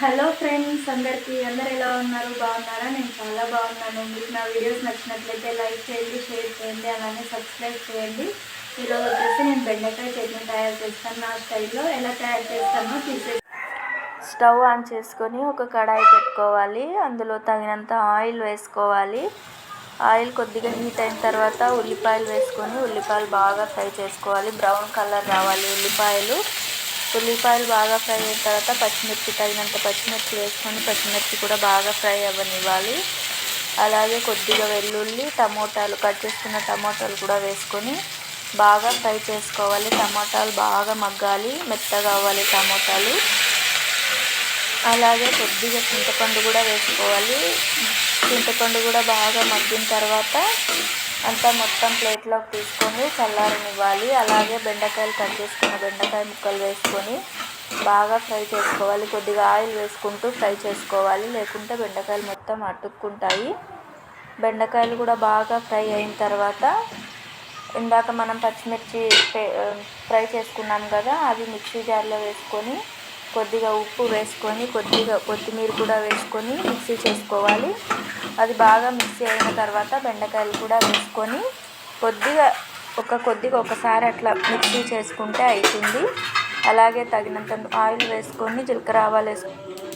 Hello friends అందరికీ అందరు ఎలా ఉన్నారు? బాగున్నారా? నేను చాలా బాగున్నాను. మీకు నా వీడియోస్ నచ్చినట్లయితే లైక్ చేయండి షేర్ చేయండి అలానే సబ్స్క్రైబ్ చేయండి. ఈరోజు వచ్చేసి నేను బెండకాయ చట్నీ తయారు చేస్తాను నా స్టైల్లో. ఎలా తయారు చేస్తానో తీసే స్టవ్ ఆన్ చేసుకొని ఒక కడాయి పెట్టుకోవాలి. అందులో తగినంత ఆయిల్ వేసుకోవాలి. ఆయిల్ కొద్దిగా హీట్ అయిన తర్వాత ఉల్లిపాయలు వేసుకొని ఉల్లిపాయలు బాగా ఫ్రై చేసుకోవాలి. బ్రౌన్ కలర్ రావాలి ఉల్లిపాయలు. ఉల్లిపాయలు బాగా ఫ్రై అయిన తర్వాత పచ్చిమిర్చి తగినంత పచ్చిమిర్చి వేసుకొని పచ్చిమిర్చి కూడా బాగా ఫ్రై అవ్వనివ్వాలి. అలాగే కొద్దిగా వెల్లుల్లి టమోటాలు కట్ చేసుకున్న టమోటాలు కూడా వేసుకొని బాగా ఫ్రై చేసుకోవాలి. టమోటాలు బాగా మగ్గాలి మెత్తగా అవ్వాలి టమోటాలు. అలాగే కొద్దిగా చింతపండు కూడా వేసుకోవాలి. చింతపండు కూడా బాగా మగ్గిన తర్వాత అంతా మొత్తం ప్లేట్లోకి తీసుకొని చల్లారనివ్వాలి. అలాగే బెండకాయలు కట్ చేసుకున్న బెండకాయ ముక్కలు వేసుకొని బాగా ఫ్రై చేసుకోవాలి. కొద్దిగా ఆయిల్ వేసుకుంటూ ఫ్రై చేసుకోవాలి. లేకుంటే బెండకాయలు మొత్తం అతుక్కుంటాయి. బెండకాయలు కూడా బాగా ఫ్రై అయిన తర్వాత ఇందాక మనం పచ్చిమిర్చి ఫ్రై చేసుకున్నాం కదా అవి మిక్సీ జార్లో వేసుకొని కొద్దిగా ఉప్పు వేసుకొని కొద్దిగా కొత్తిమీర కూడా వేసుకొని మిక్సీ చేసుకోవాలి. అది బాగా మిక్సీ అయిన తర్వాత బెండకాయలు కూడా వేసుకొని కొద్దిగా ఒక కొద్దిగా ఒకసారి అట్లా మిక్సీ చేసుకుంటే అవుతుంది అలాగే తగినంత ఆయిల్ వేసుకొని జీలకర్ర ఆవాలు వేసుకొని